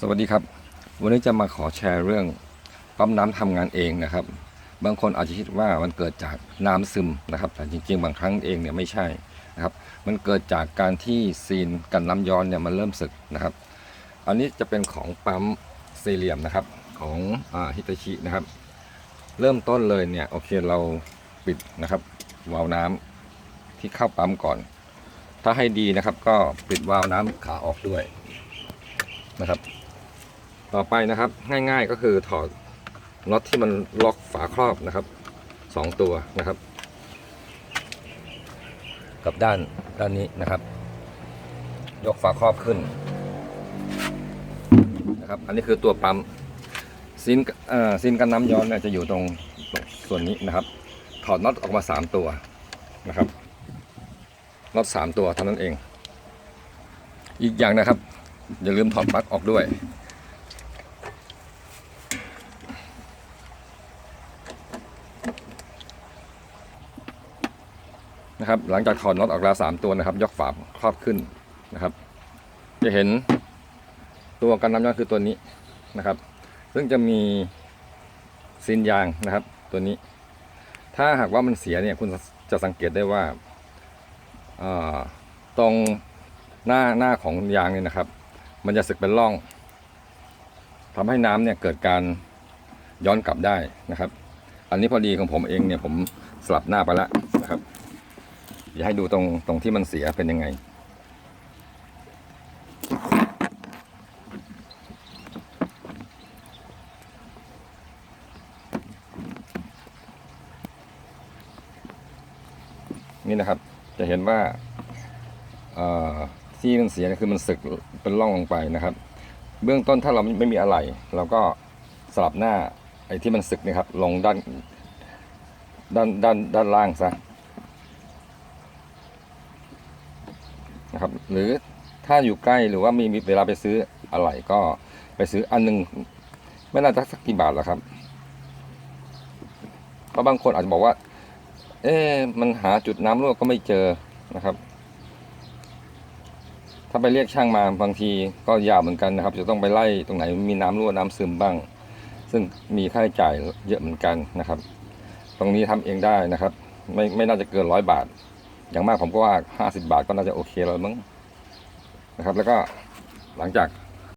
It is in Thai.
สวัสดีครับ วันนี้จะมาขอแชร์เรื่องปั๊มน้ำทำงานเองนะครับ บางคนอาจจะคิดว่ามันเกิดจากน้ำซึมนะครับ แต่จริง ๆ บางครั้งเองเนี่ยไม่ใช่นะครับ มันเกิดจากการที่ซีนกันน้ำย้อนเนี่ยมันเริ่มสึกนะครับ อันนี้จะเป็นของปั๊มสี่เหลี่ยมนะครับของฮิตาชินะครับ เริ่มต้นเลยเนี่ยโอเคเราปิดนะครับวาล์วน้ำที่เข้าปั๊มก่อน ถ้าให้ดีนะครับก็ปิดวาล์วน้ำขาออกด้วยนะครับ ต่อไปนะครับ ง่ายๆก็คือถอดน็อตที่มันล็อกฝาครอบนะครับสองตัวนะครับ กับด้านด้านนี้นะครับ ยกฝาครอบขึ้นนะครับ อันนี้คือตัวปั๊มซินซินกันน้ำย้อนเนี่ยจะอยู่ตรงตรงส่วนนี้นะครับ ถอดน็อตออกมาสามตัวนะครับน็อตสามตัวเท่านั้นเอง อีกอย่างนะครับ อย่าลืมถอดปลั๊กออกด้วย นะครับ หลังจากถอดน็อตออกแล้วสามตัวนะครับ ยกฝาครอบขึ้นนะครับ จะเห็นตัวกันน้ำย้อนคือตัวนี้นะครับ ซึ่งจะมีซีนยางนะครับ ตัวนี้ ถ้าหากว่ามันเสียเนี่ยคุณจะสังเกตได้ว่าตรงหน้าหน้าของยางเนี่ยนะครับ มันจะสึกเป็นร่องทำให้น้ำเนี่ยเกิดการย้อนกลับได้นะครับ อันนี้พอดีของผมเองเนี่ยผมสลับหน้าไปแล้วนะ เดี๋ยวให้ดูตรงตรงที่มันเสียเป็นยังไง นี่นะครับจะเห็นว่าที่มันเสียคือมันสึกเป็นร่องลงไปนะครับ เบื้องต้นถ้าเราไม่มีอะไรเราก็สลับหน้าไอ้ที่มันสึกนะครับลงด้านด้านด้านด้านล่างซะ นะครับ หรือถ้าอยู่ใกล้หรือว่ามีเวลาไปซื้ออะไรก็ไปซื้ออันหนึงไม่น่าจะสักกี่บาทหรอกครับเพราะบางคนอาจจะบอกว่า เอ๊ะมันหาจุดน้ำรั่วก็ไม่เจอนะครับ ถ้าไปเรียกช่างมาบางทีก็ยาวเหมือนกันนะครับ จะต้องไปไล่ตรงไหนมีน้ำรั่วน้ำซึมบ้าง ซึ่งมีค่าใช้จ่ายเยอะเหมือนกันนะครับ ตรงนี้ทำเองได้นะครับ ไม่ไม่น่าจะเกินร้อยบาท อย่างมากผมก็ว่าห้าสิบาทก็น่าจะโอเคแล้วมั้งนะครับ แล้วก็หลังจาก